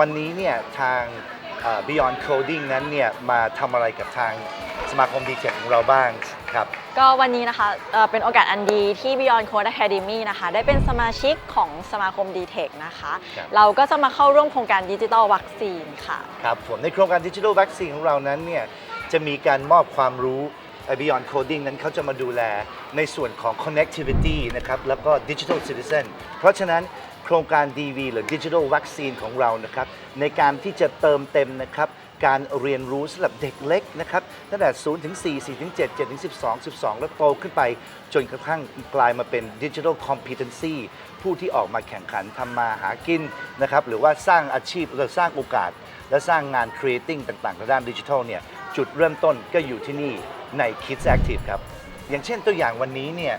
วันนี้เนี่ยทางเอ่อ Beyond Coding นั้นเนี่ยมาทำอะไรกับทางสมาคมดีเทคของเราบ้างครับ ก็วันนี้นะคะเอ่อเป็นโอกาสอันดีที่ Beyond Code Academy นะคะได้เป็นสมาชิกของสมาคม d t e c h นะคะ ครับ เราก็จะมาเข้าร่วมโครงการดิจิทัลวัคซีนค่ะ ครับผมในโครงการดิจิทัลวัคซีนของเรานั้นเนี่ยจะมีการมอบความรู้เอ่อ Beyond Coding นั้นเขาจะมาดูแลในส่วนของ connectivity นะครับแล้วก็ Digital Citizen เพราะฉะนั้นโครงการ DV หรือ Digital Vaccine ของเรานะครับ ในการที่จะเติมเต็มนะครับ การเรียนรู้สำหรับเด็กเล็กนะครับตั้งแต่0ถึง4 4ถึง7 7ถึง12 12 แล้วโตขึ้นไป จนกระทั่งกลายมาเป็น Digital Competency ผู้ที่ออกมาแข่งขันทำมาหากินนะครับหรือว่าสร้างอาชีพหรือสร้างโอกาส และสร้างงาน creating ต่างๆทางด้านดิจิทัลเนี่ยจุดเริ่มต้นก็อยู่ที่นี่ใน Kids Active ครับ อย่างเช่นตัวอย่างวันนี้เนี่ย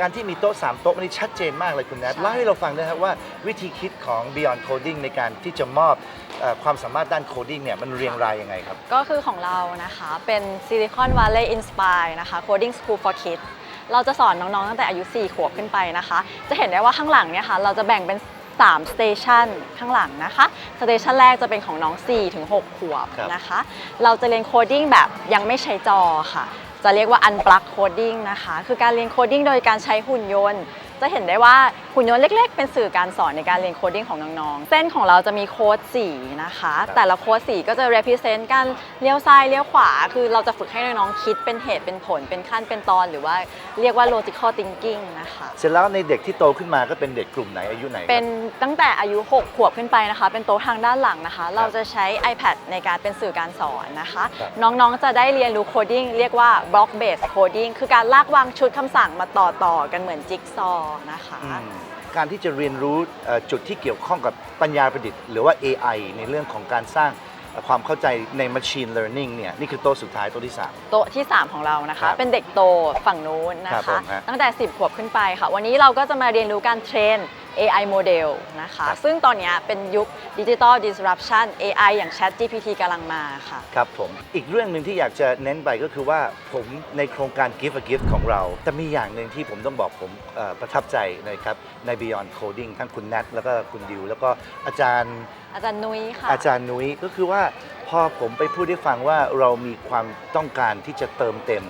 การที่มีโต๊ะ3โต๊ะนี่ชัดเจนมากเลยคุณแนทใช่เล่าให้เราฟังด้วยครับว่าวิธีคิดของ Beyond Coding ในการที่จะมอบเอ่อความสามารถด้านโคดิ้งเนี่ยมันเรียงรายยังไงครับ ก็คือของเรานะคะเป็น Silicon Valley Inspire นะคะ Coding School for Kids เราจะสอนน้อง ๆ ตั้งแต่อายุ 4 ขวบขึ้นไปนะคะ จะเห็นได้ว่าข้างหลังเนี่ยค่ะเราจะแบ่งเป็น3สเตชันข้างหลังนะคะสเตชันแรกจะเป็นของน้อง4ถึง6ขวบครับ นะคะ เราจะเรียนโคดิ้งแบบยังไม่ใช้จอค่ะ จะเรียกว่า unplug coding นะคะ คือการเรียนโคดิ้งโดยการใช้หุ่นยนต์ จะเห็นได้ว่าหุ่นยนต์เล็ก ๆ เป็นสื่อการสอนในการเรียนโคดิ้งของน้องๆ เส้นของเราจะมีโค้ดสีนะคะ แต่ละโค้ดสีก็จะ represent การเลี้ยวซ้ายเลี้ยวขวา คือเราจะฝึกให้น้องๆคิดเป็นเหตุเป็นผลเป็นขั้นเป็นตอน หรือว่าเรียกว่า logical thinking นะคะเสร็จแล้วในเด็กที่โตขึ้นมาก็เป็นเด็กกลุ่มไหนอายุไหนครับ เป็นตั้งแต่อายุ6ขวบขึ้นไปนะคะ เป็นโต๊ะทางด้านหลังนะคะ เราจะใช้ iPad ในการเป็นสื่อการสอนนะคะ ครับ น้องๆ จะได้เรียนรู้โคดิ้งเรียกว่า block based coding คือการลากวางชุดคำสั่งมาต่อๆกันเหมือนจิ๊กซอว์นะคะอืมการที่จะเรียนรู้เอ่อจุดที่เกี่ยวข้องกับปัญญาประดิษฐ์หรือว่า AI ในเรื่องของการสร้างเอ่อความเข้าใจใน Machine Learning เนี่ยนี่คือโต๊ะสุดท้ายโต๊ะที่สามโต๊ะที่ 3 ของเรานะครัคะบเป็นเด็กโตฝั่งนู้นนะครัคะบผมฮะตั้งแต่ 10 ขวบขึ้นไปค่ะ วันนี้เราก็จะมาเรียนรู้การเทรน AI โมเดลนะคะครับซึ่งตอนนี้เป็นยุค Digital Disruption AI อย่าง Chat GPT กำลังมาค่ะ ครับผม อีกเรื่องหนึ่งที่อยากจะเน้นไปก็คือว่าผมในโครงการ Give a Gift ของเรา แต่มีอย่างหนึ่งที่ผมต้องบอกผมเอ่อประทับใจนะครับใน Beyond Coding ทั้งคุณแนทแล้วก็คุณดิว แล้วก็อาจารย์อาจารย์นุ้ยค่ะอาจารย์นุ้ยก็คือว่าพอผมไปพูดให้ฟังว่าเรามีความต้องการที่จะเติมเต็ม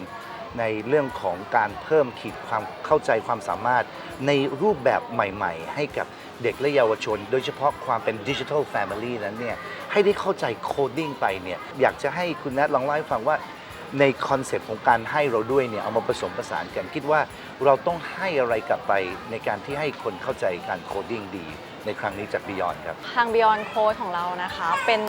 ในเรื่องของการเพิ่มขีดความเข้าใจความสามารถในรูปแบบใหม่ ๆ ให้กับเด็กและเยาวชน โดยเฉพาะความเป็นดิจิทัลแฟมิลี่นั้นเนี่ยให้ได้เข้าใจโคดดิ้งไปเนี่ยอยากจะให้คุณนัทลองเล่าให้ฟังว่าในคอนเซปต์ของการให้เราด้วยเนี่ยเอามาผสมผสานกันคิดว่าเราต้องให้อะไรกลับไปในการที่ให้คนเข้าใจการโคดดิ้งดี ในครั้งนี้จาก Beyond ครับ ทาง Beyond Code ของเรานะคะ เป็น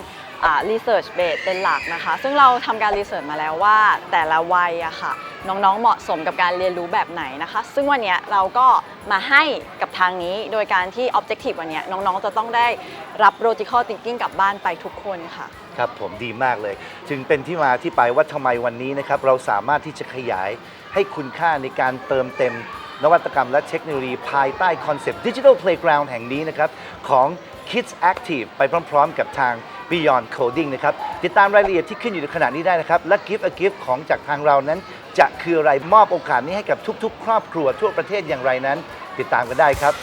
อ่า research base เป็นหลักนะคะ ซึ่งเราทำการรีเสิร์ชมาแล้วว่าแต่ละวัยอะค่ะ น้องๆเหมาะสมกับการเรียนรู้แบบไหนนะคะ ซึ่งวันนี้เราก็มาให้กับทางนี้โดยการที่ objective วันนี้น้องๆจะต้องได้รับ logical thinking กลับบ้านไปทุกคนค่ะ ครับผมดีมากเลยถึงเป็นที่มาที่ไปว่าทำไมวันนี้นะครับเราสามารถที่จะขยายให้คุณค่าในการเติมเต็มนวัตกรรมและเทคโนโลยีภายใต้คอนเซปต์ Digital Playground แห่งนี้นะครับของ Kids Active ไปพร้อม ๆ กับทาง Beyond Coding นะครับ ติดตามรายละเอียดที่ขึ้นอยู่ในขณะนี้ได้นะครับ และ Gift a Gift ของจากทางเรานั้น จะคืออะไรมอบโอกาสนี้ให้กับทุก ๆ ครอบครัวทั่วประเทศอย่างไรนั้น ติดตามกันได้ครับ